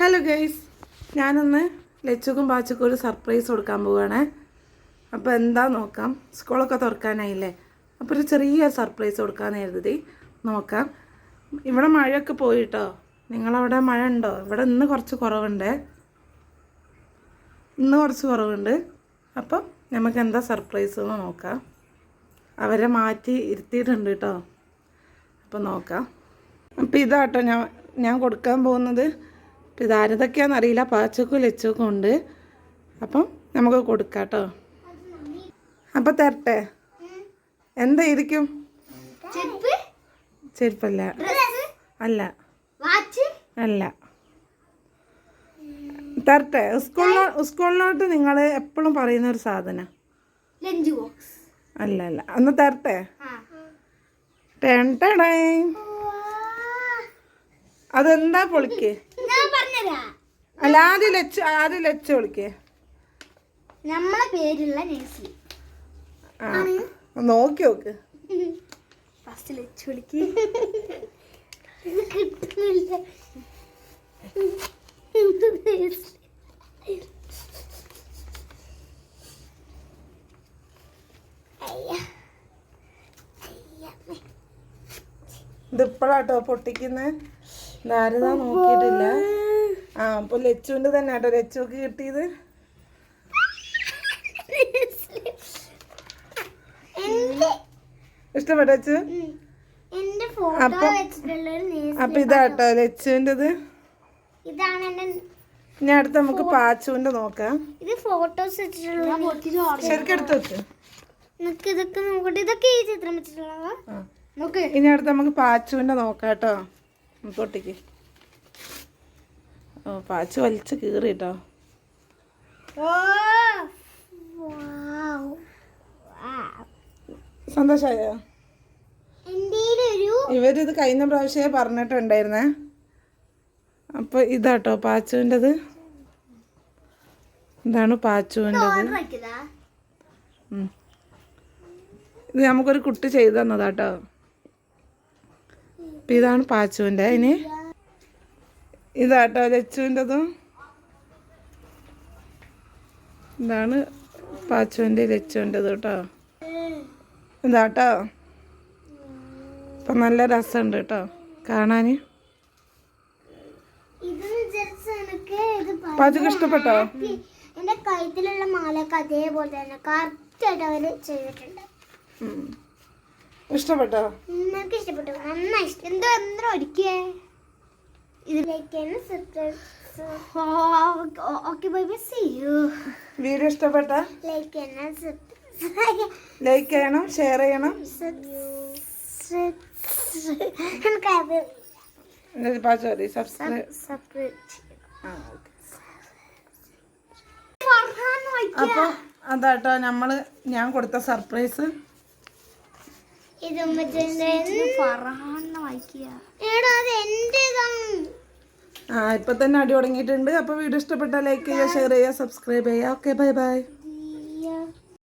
Hello guys ഞാനൊന്ന് ലച്ചുക്കും പാച്ചക്കും ഒരു surprise കൊടുക്കാൻ പോവുകയാണേ അപ്പോൾ എന്താ നോക്കാം. സ്കൂളൊക്കെ തുറക്കാനായില്ലേ? അപ്പോൾ ഒരു ചെറിയ സർപ്രൈസ് കൊടുക്കാൻ കരുതി. നോക്കാം. ഇവിടെ മഴയൊക്കെ പോയിട്ടോ? നിങ്ങളവിടെ മഴ ഉണ്ടോ? ഇവിടെ ഇന്ന് കുറച്ച് കുറവുണ്ട്. ഇന്ന് കുറച്ച് കുറവുണ്ട്. അപ്പം നമുക്ക് എന്താ സർപ്രൈസ് എന്ന് നോക്കാം. അവരെ മാറ്റി ഇരുത്തിയിട്ടുണ്ട് കേട്ടോ. അപ്പം നോക്കാം. അപ്പോൾ ഇതാട്ടോ ഞാൻ ഞാൻ കൊടുക്കാൻ പോകുന്നത്. ഇതാരതൊക്കെയാണെന്ന് അറിയില്ല. പാച്ചക്കും ലച്ചക്കും ഉണ്ട്. അപ്പം നമുക്ക് കൊടുക്കാം കേട്ടോ. അപ്പം തരട്ടെ. എന്താ ഇരിക്കും? ചെരുപ്പല്ല. അല്ല. അല്ല. തരട്ടെ. സ്കൂളിലോ സ്കൂളിലോട്ട് നിങ്ങൾ എപ്പോഴും പറയുന്ന ഒരു സാധനം. അല്ല അല്ല. ഒന്ന് തരട്ടെ. ടെൻ അതെന്താ പൊളിക്ക്? അല്ല ആദ്യം ലച്ച് ആദ്യം ലച്ച് പൊളിക്ക് നമ്മളെ പേരുള്ള നേഴ്സറി നോക്കി നോക്ക്. ഫസ്റ്റ് ലച്ച് വിളിക്ക്. കിട്ടുന്നില്ല. ഇത് ഇപ്പോഴാട്ടോ പൊട്ടിക്കുന്നത് ഇതാരതാ നോക്കിയിട്ടില്ല. ആ അപ്പൊ ലച്ചുവിന്റെ തന്നെ കേട്ടോ ലച്ചുക്ക് കിട്ടിയത്. ഇഷ്ടപ്പെട്ടോ ലച്ചു? അപ്പൊ- അപ്പൊ ഇതാട്ടോ ലച്ചുവിന്റെത് ഇതാണ് എന്റെ ഇനി അടുത്ത് നമുക്ക് പാച്ചുവിന്റെ നോക്കാം. ഇത് ഫോട്ടോസ് വെച്ചിട്ടുള്ള ശരിക്കും എടുത്ത് വെക്ക്. നിനക്ക് ഇതൊക്കെ നോക്കട്ടെ. ഇതൊക്കെ ഈ ചിത്രം വെച്ചിട്ടുള്ളതാ. നോക്ക്. ഇനി അടുത്ത് നമുക്ക് പാച്ചുവിന്റെ നോക്കാം കേട്ടോ. പൊട്ടിക്ക്. പാച്ചു വലിച്ച് കീറി കേട്ടോ സന്തോഷമായോ ഇവരിത് കഴിഞ്ഞ പ്രാവശ്യമേ പറഞ്ഞിട്ടുണ്ടായിരുന്നേ. അപ്പൊ ഇതാട്ടോ പാച്ചുവിന്റെത്. ഇതാണ് പാച്ചുവിന്റെത്. ഇത് നമുക്കൊരു കുട്ടി ചെയ്തു തന്നതാട്ടോ. അപ്പൊ ഇതാണ് പാച്ചുവിന്റെ. ഇനി ഇതാട്ടോ ലച്ചുവിന്റെതും. ഇതാണ് പാച്ചുവിന്റെ ലച്ചുവിന്റെത് കേട്ടോ. ഇതാട്ടോ. അപ്പം നല്ല രസമുണ്ട് കേട്ടോ. കാണാൻ. പാചകം ഇഷ്ടപ്പെട്ടോ? എന്റെ കഴുത്തിലുള്ള മാലയൊക്കെ അതേപോലെ തന്നെ കറക്റ്റ് ആയിട്ട് അവർ ചെയ്തിട്ടുണ്ട്. ഇഷ്ടപ്പെട്ടോ? നിങ്ങൾക്ക് ഇഷ്ടപ്പെട്ടു. നന്നായി. എന്തോ എന്തോ ഒരുക്കിയേ? ഇതിലേക്കാണ് okay bye bye see you video ഇഷ്ടപ്പെട്ട? ലൈക്ക് ലൈക്ക് ചെയ്യണം ഷെയർ ചെയ്യണം. മതി സബ്സ്ക്രൈബ് അപ്പോൾ അതാട്ടോ നമ്മൾ ഞാൻ കൊടുത്ത സർപ്രൈസ് ആ ഇപ്പൊ തന്നെ അടി തുടങ്ങിയിട്ടുണ്ട്. അപ്പൊ വീഡിയോ ഇഷ്ടപ്പെട്ടാൽ ലൈക്ക് ചെയ്യുക ഷെയർ ചെയ്യുക സബ്സ്ക്രൈബ് ചെയ്യുക. Okay bye by